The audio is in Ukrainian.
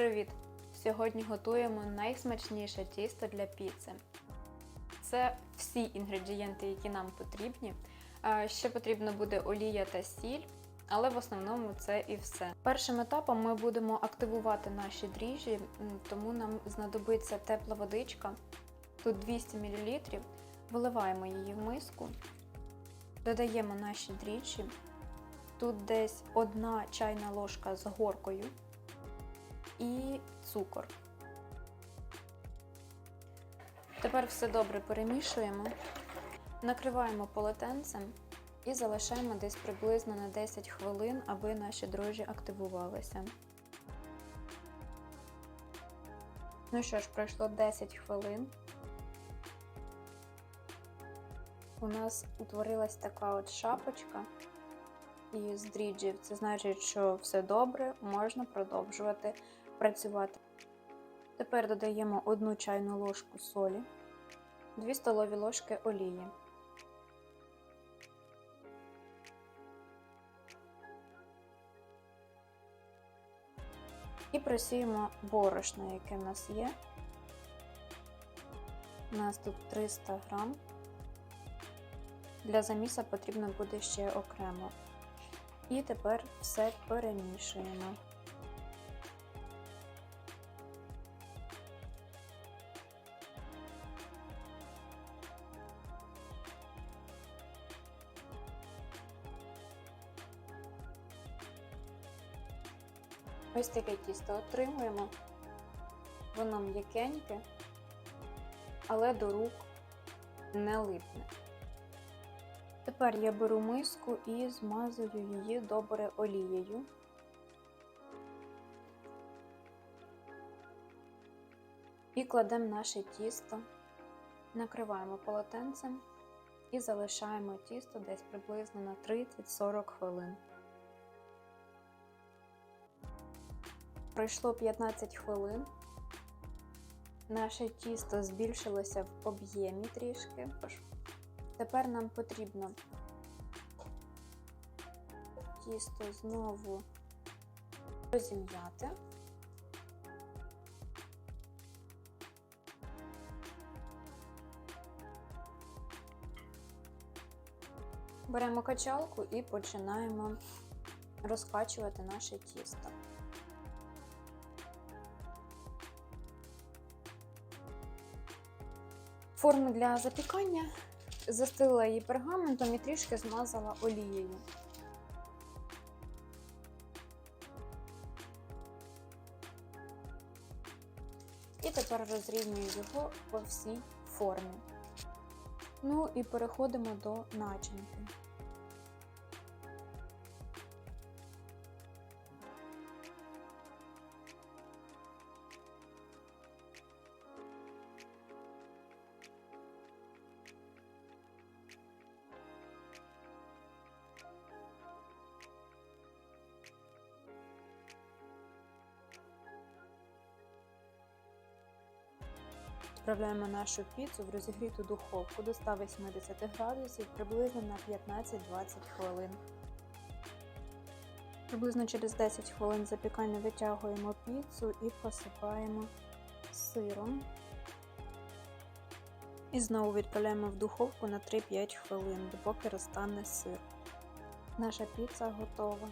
Привіт! Сьогодні готуємо найсмачніше тісто для піци. Це всі інгредієнти, які нам потрібні. Ще потрібно буде олія та сіль, але в основному це і все. Першим етапом ми будемо активувати наші дріжджі, тому нам знадобиться тепла водичка. Тут 200 мл. Виливаємо її в миску, додаємо наші дріжджі. Тут десь одна чайна ложка з горкою і цукор. Тепер все добре перемішуємо, накриваємо полотенцем і залишаємо десь приблизно на 10 хвилин, аби наші дрожжі активувалися. Ну що ж, пройшло 10 хвилин. У нас утворилась така от шапочка із дріджів. Це значить, що все добре, можна продовжувати працювати. Тепер додаємо 1 чайну ложку солі, 2 столові ложки олії. І просіємо борошно, яке в нас є. У нас тут 300 грам. Для заміса потрібно буде ще окремо. І тепер все перемішуємо. Ось таке тісто отримуємо. Воно м'якеньке, але до рук не липне. Тепер я беру миску і змазую її добре олією. І кладемо наше тісто, накриваємо полотенцем і залишаємо тісто десь приблизно на 30-40 хвилин. Пройшло 15 хвилин. Наше тісто збільшилося в об'ємі трішки. Тепер нам потрібно тісто знову розім'яти. Беремо качалку і починаємо розкачувати наше тісто. Форму для запікання застелила її пергаментом і трішки змазала олією. І тепер розрівнюю його по всій формі. Ну і переходимо до начинки. Відправляємо нашу піцу в розігріту духовку до 180 градусів приблизно на 15-20 хвилин. Приблизно через 10 хвилин запікання витягуємо піцу і посипаємо сиром. І знову відправляємо в духовку на 3-5 хвилин, допоки розтане сир. Наша піца готова.